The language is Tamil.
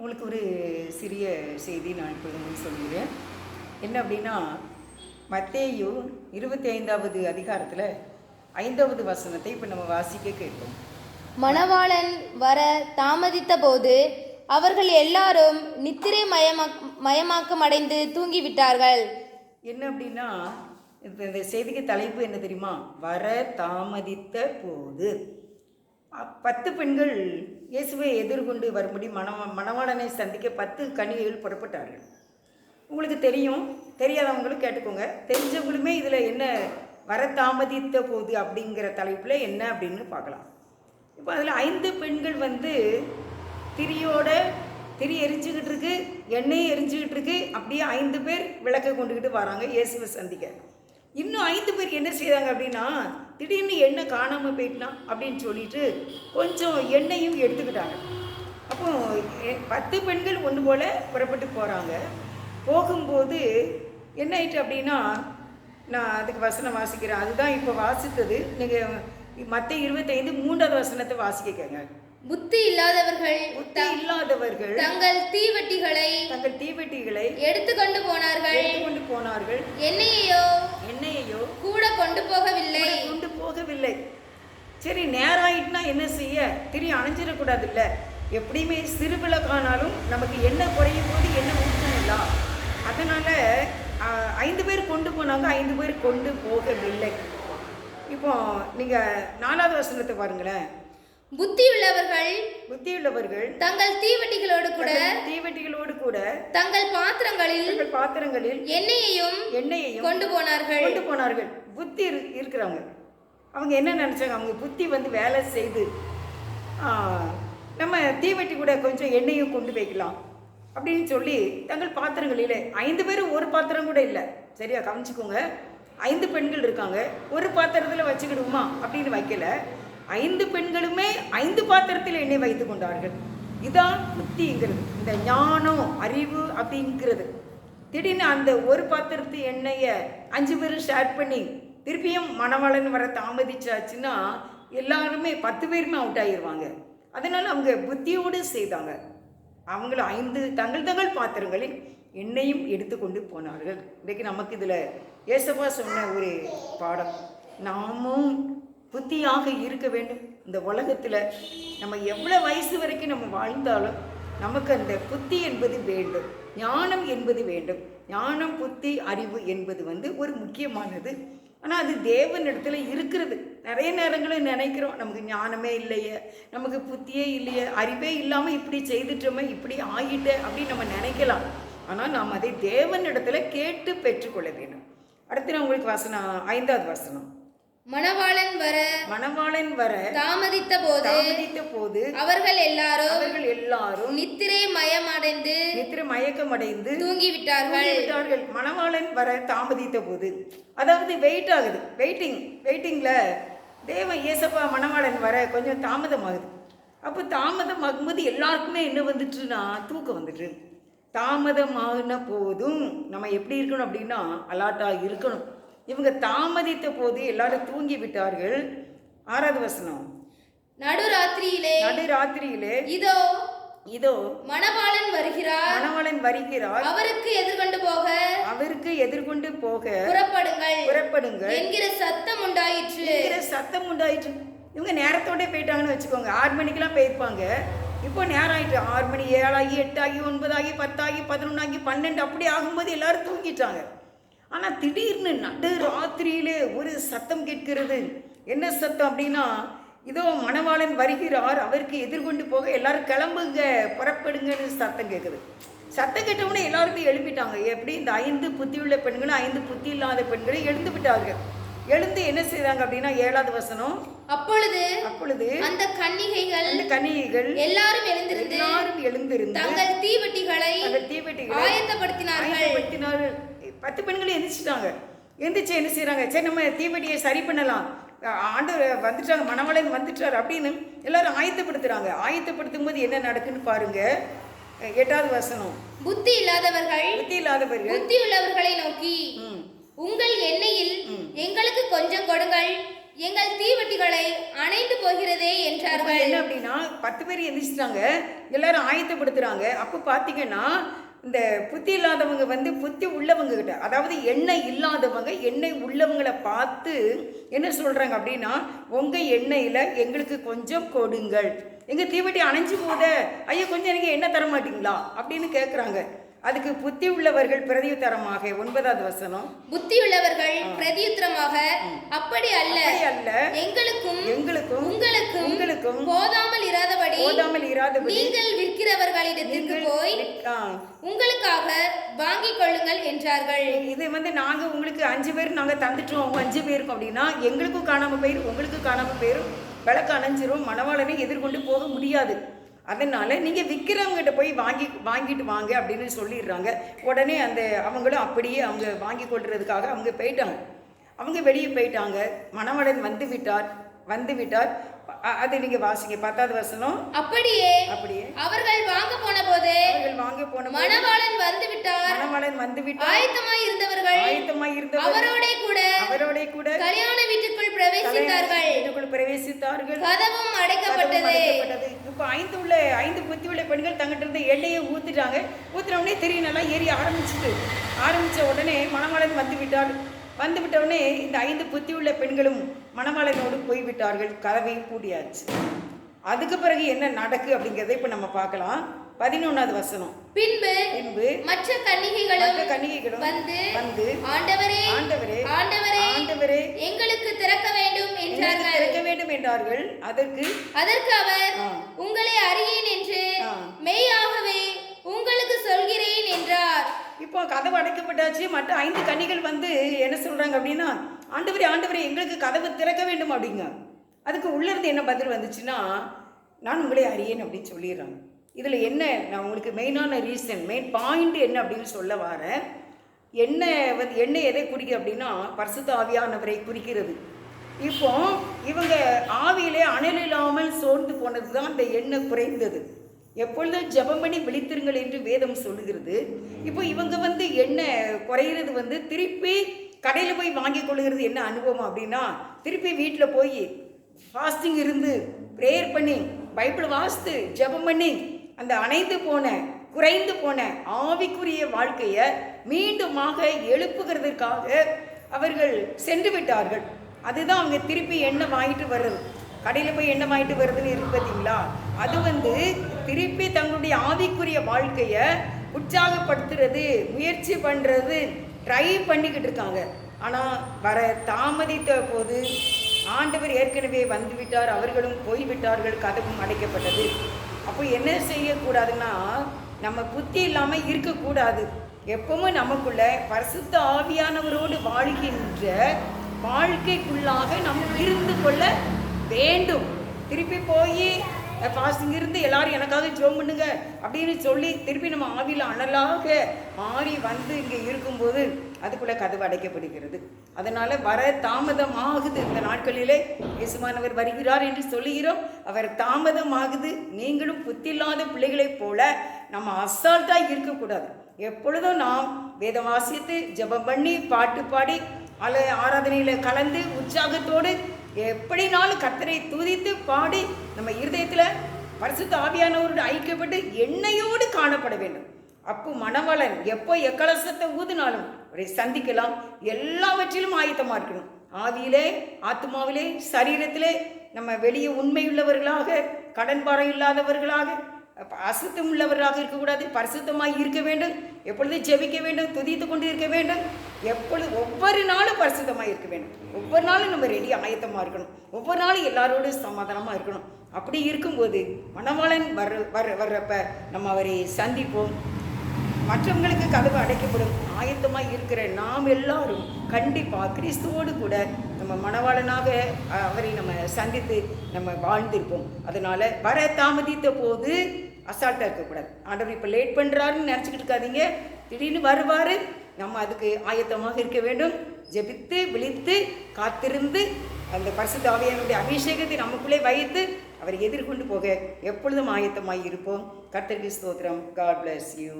உங்களுக்கு ஒரு சிறிய செய்தி நான் இப்பொழுது சொல்கிறேன் என்ன அப்படின்னா மத்தேயு இருபத்தி ஐந்தாவது அதிகாரத்தில் ஐந்தாவது வசனத்தை இப்போ நம்ம வாசிக்க கேட்போம். மணவாளன் வர தாமதித்த போது அவர்கள் எல்லாரும் நித்திரை மயமாக் மயமாக்கம் அடைந்து தூங்கிவிட்டார்கள். என்ன அப்படின்னா இந்த செய்திக்கு தலைப்பு என்ன தெரியுமா? வர தாமதித்த போது பத்து பெண்கள் இயேசுவை எதிர்கொண்டு வரும்படி மணவ மணவாளனை சந்திக்க பத்து கணிகைகள் புறப்பட்டார்கள். உங்களுக்கு தெரியும் தெரியாதவங்களும் கேட்டுக்கோங்க. தெரிஞ்சவங்களுமே இதில் என்ன வர தாமதித்த போது அப்படிங்கிற தலைப்பில் என்ன அப்படின்னு பார்க்கலாம். இப்போ அதில் ஐந்து பெண்கள் வந்து திரியோட திரி எரிஞ்சுக்கிட்டு இருக்கு எண்ணெய் எரிஞ்சுக்கிட்டு இருக்கு. அப்படியே ஐந்து பேர் விளக்கை கொண்டுக்கிட்டு வராங்க இயேசுவை சந்திக்க. இன்னும் ஐந்து பேர் என்ன செய்கிறாங்க அப்படின்னா திடீர்னு எண்ணெய் காணாமல் போயிட்டுனா அப்படின்னு சொல்லிட்டு கொஞ்சம் எண்ணெயும் எடுத்துக்கிட்டாங்க. அப்போ பத்து பெண்கள் ஒன்று போல் புறப்பட்டு போகிறாங்க போகும்போது என்ன ஆயிட்டு அப்படின்னா நான் அதுக்கு வசனம் வாசிக்கிறேன். அதுதான் இப்போ வாசித்தது. நீங்கள் மற்ற இருபத்தைந்து மூன்றாவது வசனத்தை வாசிக்கங்க புத்தி இல்லாதவர்கள் புத்தி இல்லாதவர்கள் தங்கள் தீவட்டிகளை தங்கள் தீவெட்டிகளை எடுத்துக்கொண்டு போனார்கள். எடுத்துக்கொண்டு போனார்கள். எண்ணெயையோ எண்ணெயையோ கூட கொண்டு போகவில்லை. கொண்டு போகவில்லை. சரி நேரம் ஆயிட்டுனா என்ன செய்ய? திரி அணைஞ்சிடக்கூடாதுல்ல. எப்படியுமே சிறுவிளக்கானாலும் நமக்கு என்ன குறையும் போது என்ன ஊற்றணும்ல அதனால ஐந்து பேர் கொண்டு போனாங்க ஐந்து பேர் கொண்டு போகவில்லை. இப்போ நீங்கள் நாலாவது வசனத்தை பாருங்களேன். புத்தியுள்ளவர்கள் புத்தியுள்ளவர்கள் தங்கள் தீவட்டிகளோடு கூட தீவெட்டிகளோடு கூட தங்கள் பாத்திரங்களில் தங்கள் பாத்திரங்களில் எண்ணெயையும் எண்ணெயையும் கொண்டு போனார்கள். கொண்டு போனார்கள். புத்தி இரு இருக்கிறவங்க. அவங்க என்ன நினச்சாங்க? அவங்க புத்தி வந்து வேலை செய்து நம்ம தீவெட்டி கூட கொஞ்சம் எண்ணெயும் கொண்டு வைக்கலாம் அப்படின்னு சொல்லி தங்கள் பாத்திரங்களிலே ஐந்து பேரும் ஒரு பாத்திரம் கூட இல்லை. சரியா கவனிச்சுக்கோங்க. ஐந்து பெண்கள் இருக்காங்க. ஒரு பாத்திரத்தில் வச்சுக்கிடுவோமா அப்படின்னு வைக்கல. ஐந்து பெண்களுமே ஐந்து பாத்திரத்தில் எண்ணெய் வைத்து கொண்டார்கள். இதான் புத்திங்கிறது. இந்த ஞானம் அறிவு அப்படிங்கிறது. திடீர்னு அந்த ஒரு பாத்திரத்து எண்ணெயை அஞ்சு பேரும் ஷேர் பண்ணி திருப்பியும் மணவாளன் வர தாமதிச்சாச்சுன்னா எல்லாருமே பத்து பேருமே அவுட் ஆகிடுவாங்க அதனால் அவங்க புத்தியோடு செய்தாங்க. அவங்களும் ஐந்து தங்கள் தங்கள் பாத்திரங்களில் எண்ணெயும் எடுத்துக்கொண்டு போனார்கள். இன்றைக்கு நமக்கு இதில் ஏசப்பா சொன்ன ஒரு பாடம் நாமும் புத்தியாக இருக்க வேண்டும். இந்த உலகத்தில் நம்ம எவ்வளோ வயசு வரைக்கும் நம்ம வாழ்ந்தாலும் நமக்கு அந்த புத்தி என்பது வேண்டும். ஞானம் என்பது வேண்டும். ஞானம் புத்தி அறிவு என்பது வந்து ஒரு முக்கியமானது. ஆனால் அது தேவனிடத்துல இருக்கிறது. நிறைய நேரங்களில் நினைக்கிறோம். நமக்கு ஞானமே இல்லையே. நமக்கு புத்தியே இல்லையே. அறிவே இல்லாமல் இப்படி செய்துட்டோமே இப்படி ஆகிட்டே அப்படின்னு நம்ம நினைக்கலாம். ஆனால் நாம் அதை தேவனிடத்துல கேட்டு பெற்றுக்கொள்ள வேண்டும். அடுத்து நான் உங்களுக்கு வசனம் ஐந்தாவது வசனம். மணவாளன் வர மணவாளன் வர தாமதித்த போது தாமதித்த போது அவர்கள் எல்லாரும் அவர்கள் எல்லாரும் நித்திரை மயமடைந்து நித்திர மயக்கமடைந்து தூங்கிவிட்டார்கள். விட்டார்கள் மணவாளன் வர தாமதித்த போது. அதாவது வெயிட் ஆகுது. வெயிட்டிங் வெயிட்டிங்கில் தேவ இயேசப்பா மணவாளன் வர கொஞ்சம் தாமதமாகுது. அப்போ தாமதமாகும்போது எல்லாருக்குமே என்ன வந்துட்டுன்னா தூக்கம் வந்துட்டு தாமதமாகின போதும். நம்ம எப்படி இருக்கணும் அப்படின்னா அலாட்டாக இருக்கணும். இவங்க தாமதித்த போது எல்லாரும் தூங்கி விட்டார்கள். ஆறாவது வசனம். நடுராத்திரியிலே நடு ராத்திரியிலே இதோ இதோ மணவாளன் வருகிறார். மணவாளன் வருகிறார். அவருக்கு எதிர்கொண்டு போக அவருக்கு எதிர்கொண்டு போக புறப்படுங்கள். புறப்படுங்கள். என்கிற சத்தம் உண்டாயிற்று. என்கிற சத்தம் உண்டாயிற்று. இவங்க நேரத்தோட போயிட்டாங்கன்னு வச்சுக்கோங்க. ஆறு மணிக்கெல்லாம் போயிருப்பாங்க. இப்போ நேரம் ஆயிட்டு ஆறு மணி ஏழாகி எட்டாகி ஒன்பதாகி பத்தாகி பதினொன்றாகி பன்னெண்டு அப்படி ஆகும்போது எல்லாரும் தூங்கிட்டாங்க. ஆனால் திடீர்னு நடு ராத்திரியிலே ஒரு சத்தம் கேட்கிறது. என்ன சத்தம் அப்படின்னா இதோ மணவாளன் வருகிறார் அவருக்கு எதிர்கொண்டு போக எல்லாரும் கிளம்புங்க புறப்படுங்கன்னு சத்தம் கேட்குது. சத்தம் கேட்டவுடனே எல்லாருமே எழுப்பிட்டாங்க. எப்படி? இந்த ஐந்து புத்தியுள்ள பெண்களும் ஐந்து புத்தி இல்லாத பெண்களும் எழுந்து விட்டார்கள். எழுந்து என்ன செய்தாங்க அப்படின்னா ஏழாவது வசனம். அப்பொழுது அப்பொழுது அந்த கன்னிகைகள் அந்த கன்னிகைகள் எல்லாரும் எழுந்திருந்து எல்லாரும் எழுந்திருந்து தங்கள் தீவட்டிகளை அந்த தீவெட்டிகளை ஆயத்தப்படுத்தினார்கள். ஆயத்தப்படுத்தினார்கள். பத்து பெண்களும் எந்திரிச்சிட்டாங்க. எந்திரிச்சு என்ன செய்றாங்க? சரி நம்ம தீவெட்டியை சரி பண்ணலாம். ஆண்டவர் வந்துட்டாங்க மணவாளன் வந்துட்டார் அப்படின்னு எல்லாரும் ஆயத்தப்படுத்துறாங்க. ஆயத்தப்படுத்தும் போது என்ன நடக்குன்னு பாருங்க. எட்டாவது வசனம். புத்தி இல்லாதவர்கள் புத்தி இல்லாதவர்கள். புத்தி உள்ளவர்களை நோக்கி உங்கள் எண்ணெயில் எங்களுக்கு கொஞ்சம் கொடுங்கள். எங்கள் தீவட்டிகளை அணைந்து போகிறதே என்றார்கள். என்ன அப்படின்னா பத்து பேர் எந்திரிச்சிட்டாங்க. எல்லாரும் ஆயத்தப்படுத்துறாங்க. அப்போ பார்த்தீங்கன்னா இந்த புத்தி இல்லாதவங்க வந்து புத்தி உள்ளவங்க கிட்ட அதாவது எண்ணெய் இல்லாதவங்க எண்ணெய் உள்ளவங்களை பார்த்து என்ன சொல்றாங்க அப்படின்னா உங்க எண்ணெயில எங்களுக்கு கொஞ்சம் கொடுங்கள். எங்க தீவட்டி அணைஞ்சு போதே ஐயா கொஞ்சம் எனக்கு எண்ணெய் தர மாட்டீங்களா? அப்படின்னு கேட்குறாங்க அதுக்கு புத்தி உள்ளவர்கள் பிரதியுத்தரமாக ஒன்பதாவது வசனம். புத்தியுள்ளவர்கள் பிரதியுத்தரமாக? அப்படி அல்ல. அல்ல. எங்களுக்கும் எங்களுக்கும் உங்களுக்கும் உங்களுக்கும் போதாமல் இராதபடி போதாமல் இராதபடி நீங்கள் விற்கிறவர்களிடத்திற்கு போய் உங்களுக்காக வாங்கிக் கொள்ளுங்கள் என்றார்கள். இது வந்து நாங்க உங்களுக்கு அஞ்சு பேர் நாங்க தந்துட்டோம். அவங்க அஞ்சு பேருக்கும் அப்படின்னா எங்களுக்கும் காணாம போயிரும் உங்களுக்கு காணாம போயிரும். விளக்கு அணைஞ்சிரும் மணவாளனை எதிர்கொண்டு போக முடியாது. அதனால நீங்க விற்கிறவங்ககிட்ட போய் வாங்கி வாங்கிட்டு வாங்க அப்படின்னு சொல்லிடுறாங்க. உடனே அந்த அவங்களும் அப்படியே அவங்க வாங்கி கொள்றதுக்காக அவங்க போயிட்டாங்க. அவங்க வெளியே போயிட்டாங்க. மணவாளன் வந்து விட்டார். வந்து விட்டார். அது நீங்க வாசிங்க. பத்தாவது வசனம். அப்படியே அப்படியே. அவர்கள் வாங்க போன போது அவர்கள் வாங்க போன மணவாளன் வந்து விட்டார் மணவாளன் வந்து விட்டார் ஆயத்தமாய் இருந்தவர்கள் ஆயத்தமாய் இருந்தவர் அவரோட கூட அவரோட கூட கல்யாண வீட்டுக்குள் பிரவேசித்தார்கள். வீட்டுக்குள் பிரவேசித்தார்கள். கதவும் அடைக்கப்பட்டது கதவும் அடைக்கப்பட்டது. இப்போ ஐந்து உள்ள ஐந்து புத்தி உள்ள பெண்கள் தங்கிட்ட இருந்த எண்ணெயை ஊத்திட்டாங்க ஊத்தின உடனே தெரியும் நல்லா ஏறி ஆரம்பிச்சுட்டு ஆரம்பிச்ச உடனே மணவாளன் வந்து விட்டார் வந்து விட்ட உடனே இந்த ஐந்து புத்தி உள்ள பெண்களும் மணவாளனோடு போய்விட்டார்கள் கதவை பூட்டியாச்சு. அதுக்கு பிறகு என்ன நடக்கு அப்படிங்கிறத இப்போ நம்ம பார்க்கலாம். பதினொன்றாவது வசனம். பின்பு பின்பு மற்ற கன்னிகைகளும் மற்ற கன்னிகைகளும் வந்து வந்து ஆண்டவரே ஆண்டவரே ஆண்டவரே ஆண்டவரே எங்களுக்கு திறக்க வேண்டும் என்றார்கள். திறக்க வேண்டும் என்றார்கள். அதற்கு அதற்கு அவர். உங்களை அறியேன் என்று. மெய்யாகவே உங்களுக்கு சொல்கிறேன் என்றார். இப்போ கதவு அடைக்கப்பட்டாச்சு. மற்ற ஐந்து கன்னிகள் வந்து என்ன சொல்றாங்க அப்படின்னா ஆண்டவரே ஆண்டவரே எங்களுக்கு கதவு திறக்க வேண்டும் அப்படிங்க. அதுக்கு உள்ளிருந்து என்ன பதில் வந்துச்சுன்னா நான் உங்களை அறியேன் அப்படின்னு சொல்லிடுறாங்க. இதில் என்ன நான் உங்களுக்கு மெயினான ரீசன் மெயின் பாயிண்ட் என்ன அப்படின்னு சொல்ல வரேன் எண்ணெய் வந்து எண்ணெய் எதை குறிக்க அப்படின்னா பரிசுத்த ஆவியானவரை குறிக்கிறது. இப்போ இவங்க ஆவியிலே அனல் இல்லாமல் சோர்ந்து போனது தான் அந்த எண்ணெய் குறைந்தது. எப்பொழுதும் ஜபம் பண்ணி விழித்திருங்கள் என்று வேதம் சொல்லுகிறது. இப்போ இவங்க வந்து எண்ணெய் குறையிறது வந்து திருப்பி கடையில் போய் வாங்கி கொள்ளுகிறது என்ன அனுபவம் அப்படின்னா திருப்பி வீட்டில் போய் ஃபாஸ்டிங் இருந்து ப்ரேயர் பண்ணி பைபிள் வாசித்து ஜெபம் பண்ணி அந்த அணைந்து போன குறைந்து போன ஆவிக்குரிய வாழ்க்கையை மீண்டுமாக எழுப்புகிறதற்காக அவர்கள் சென்று விட்டார்கள். அதுதான் அவங்க திருப்பி எண்ணம் வாங்கிட்டு வர்றது. கடையில் போய் எண்ணம் வாங்கிட்டு வருதுன்னு இருக்கு பார்த்தீங்களா அது வந்து திருப்பி தங்களுடைய ஆவிக்குரிய வாழ்க்கையை உற்சாகப்படுத்துறது முயற்சி பண்ணுறது ட்ரை பண்ணிக்கிட்டு இருக்காங்க. ஆனால் வர தாமதித்த போது ஆண்டவர் ஏற்கனவே வந்து விட்டார் அவர்களும் போய்விட்டார்கள் கதவும் அடைக்கப்பட்டது. அப்போ என்ன செய்யக்கூடாதுன்னா நம்ம புத்தி இல்லாமல் இருக்கக்கூடாது. எப்பவும் நமக்குள்ள பரிசுத்த ஆவியானவரோடு வாழ்கின்ற வாழ்க்கைக்குள்ளாக நாம் இருந்து கொள்ள வேண்டும். திருப்பி போய் ஃபாஸ்டிங் இருந்து எல்லாரும் எனக்காக ஜோம் பண்ணுங்க அப்படின்னு சொல்லி திருப்பி நம்ம ஆவியில் அனலாக மாறி வந்து இங்கே இருக்கும்போது அதுக்குள்ளே கதவு அடைக்கப்படுகிறது. அதனால் வர தாமதமாகுது இந்த நாட்களிலே. இயேசுமானவர் வருகிறார் என்று சொல்லுகிறோம். அவர் தாமதமாகுது. நீங்களும் புத்தில்லாத பிள்ளைகளைப் போல நம்ம அசால்ட்டாக இருக்கக்கூடாது. எப்பொழுதும் நாம் வேதம் வாசித்து ஜெபம் பண்ணி பாட்டு பாடி அல ஆராதனையில் கலந்து உற்சாகத்தோடு எப்படினாலும் கர்த்தரை துதித்து பாடி நம்ம இருதயத்தில் பரிசுத்த ஆவியானவரோடு ஐக்கியப்பட்டு எண்ணெயோடு காணப்பட வேண்டும். அப்போ மனவளன் எப்போ எக்கலசத்தை ஊதினாலும் அவரை சந்திக்கலாம். எல்லாவற்றிலும் ஆயத்தமாக இருக்கணும். ஆவியிலே ஆத்மாவிலே சரீரத்திலே நம்ம வெளியே உண்மையுள்ளவர்களாக கடன் பாரம் இல்லாதவர்களாக அசுத்தம் உள்ளவர்களாக இருக்கக்கூடாது. பரிசுத்தமாக இருக்க வேண்டும். எப்பொழுது ஜெபிக்க வேண்டும். துதித்து கொண்டு இருக்க வேண்டும். எப்பொழுது ஒவ்வொரு நாளும் பரிசுத்தமாக இருக்க வேணும் ஒவ்வொரு நாளும் நம்ம ரெடி ஆயத்தமாக இருக்கணும். ஒவ்வொரு நாளும் எல்லாரோடும் சமாதானமாக இருக்கணும். அப்படி இருக்கும்போது மணவாளன் வர்ற வர்ற வர்றப்ப நம்ம அவரை சந்திப்போம். மற்றவங்களுக்கு கதவு அடைக்கப்படும். ஆயத்தமாக இருக்கிற நாம் எல்லாரும் கண்டிப்பாக கிறிஸ்துவோடு கூட நம்ம மணவாளனாக அவரை நம்ம சந்தித்து நம்ம வாழ்ந்திருப்போம். அதனால் வர தாமதித்த போது அசால்ட்டாக இருக்கக்கூடாது. ஆண்டவர் இப்போ லேட் பண்ணுறாருன்னு நினச்சிக்கிட்டு இருக்காதீங்க. திடீர்னு வருவார். நம்ம அதுக்கு ஆயத்தமாக இருக்க வேண்டும். ஜெபித்து விழித்து காத்திருந்து அந்த பரிசுத்த ஆவியானுடைய அபிஷேகத்தை நமக்குள்ளே வைத்து அவரை எதிர்கொண்டு போக எப்பொழுதும் ஆயத்தமாய் இருப்போம். கர்த்தருக்கு ஸ்தோத்திரம். God bless you